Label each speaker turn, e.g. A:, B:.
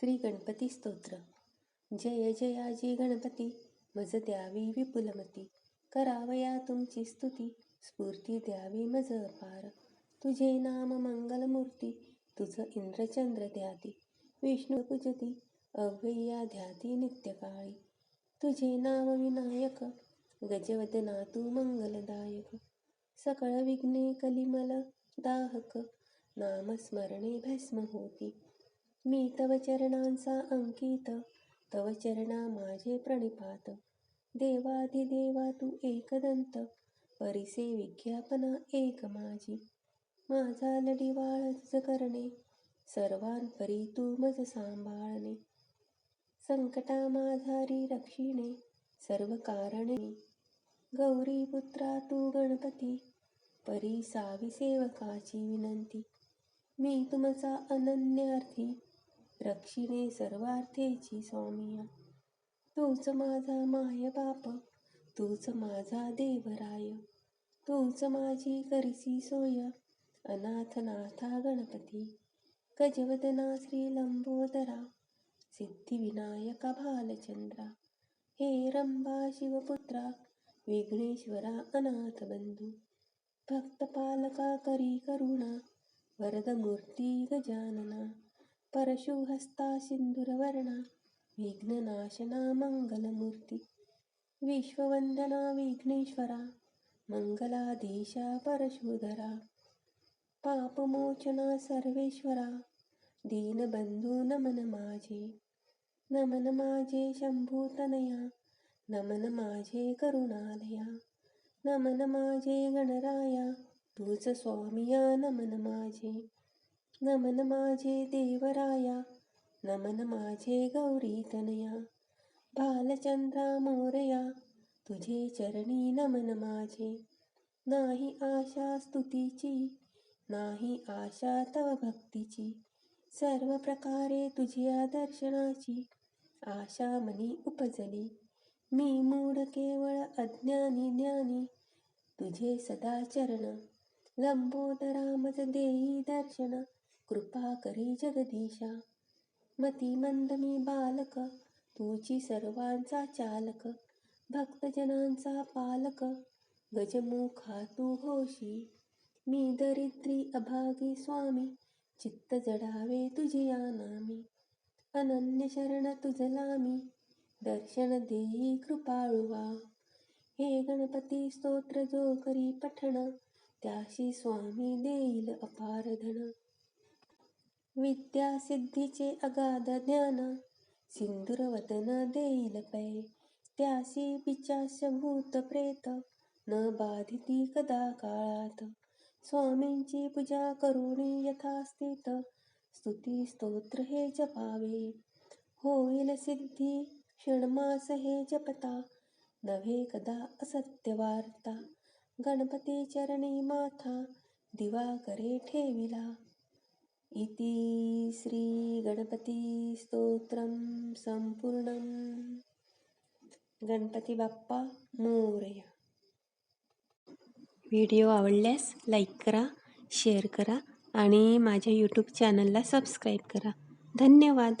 A: श्री गणपती स्तोत्र. जय जयाजी गणपती मज द्यावी विपुलमती. करावया तुमची स्तुती स्फूर्ती द्यावी मज अपार. तुझे नाम मंगलमूर्ती तुझ इंद्रचंद्र ध्याती विष्णू पूजती अव्यया ध्याती नित्यकाळी. तुझे नाम विनायक गजवदना तू मंगलदायक. सकळ विघ्ने कलिमल दाहक नामस्मरणे भस्म होती. मी तव चरणांचा अंकित तव चरणा माझे प्रणिपात. देवाधिदेवा तू एकदंत परिसे विज्ञापना एक माझी. माझा लढिवाळ करणे सर्वांपरी तू मज सांभाळणे. संकटा माझारी रक्षिणे सर्व कारणे. गौरी पुत्रा तू गणपती परी सावी सेवकाची विनंती. मी तुमचा अनन्यार्थी रक्षिणे सर्वार्थेची स्वामिया. तूच माझा माय बाप तूच माझा देवराय तूच माझी करिसी सोय अनाथनाथा गणपती गजवदना श्री लंबोदरा सिद्धिविनायका भालचंद्रा हे रंबा शिवपुत्रा विघ्नेश्वरा अनाथ बंधू भक्तपालका करी करुणा वरदमूर्ती गजानना परशुहस्ता सिन्दूरवर्णा विघ्ननाशना मङ्गलमूर्ति विश्ववन्दना विघ्नेश्वरा मङ्गलादेशा परशुधरा पापमोचना सर्वेश्वरा दीनबन्धु नमन माझे नमन माझे शम्भूतनया नमन माझे करुणालया नमन माझे गणराया तूच स्वामिया नमन माझे नमन माझे देवराया नमन माझे गौरीतनया बालचंद्रा मोरया तुझे चरणी नमन माझे. नाही आशा स्तुतीची नाही आशा तव भक्तीची सर्व प्रकारे तुझ्या दर्शनाची आशा मनी उपजली. मी मूढ केवळ अज्ञानी ज्ञानी तुझे सदा चरण लंबोदरा मज देई दर्शन कृपा करी जगदीशा. मती मंद मी बालक तुझी सर्वांचा चालक भक्तजनांचा पालक गजमुखा तू होशी. मी दरिद्री अभागी स्वामी चित्त जडावे तुझी आनामी अनन्य शरण तुझलामी दर्शन देई कृपाळुवा. हे गणपती स्तोत्र जो करी पठण त्याशी स्वामी देईल अपार धन विद्या सिद्धीचे अगाध ज्ञान सिंदूरवतन देईल पै. त्यासी पिचाश भूत प्रेत न बाधिती कदा काळात. स्वामींची पूजा करुणी यथास्थित. स्तुती स्तोत्र हे जपावे. होईल सिद्धी क्षणमास हे जपता. नव्हे कदा असत्य वार्ता. गणपती चरणी माथा दिवा करे ठेविला. इति श्री गणपती स्तोत्रम संपूर्णम गणपती बाप्पा मोरया. व्हिडिओ आवडल्यास लाईक करा शेअर करा आणि माझ्या यूट्यूब चॅनलला सबस्क्राईब करा. धन्यवाद.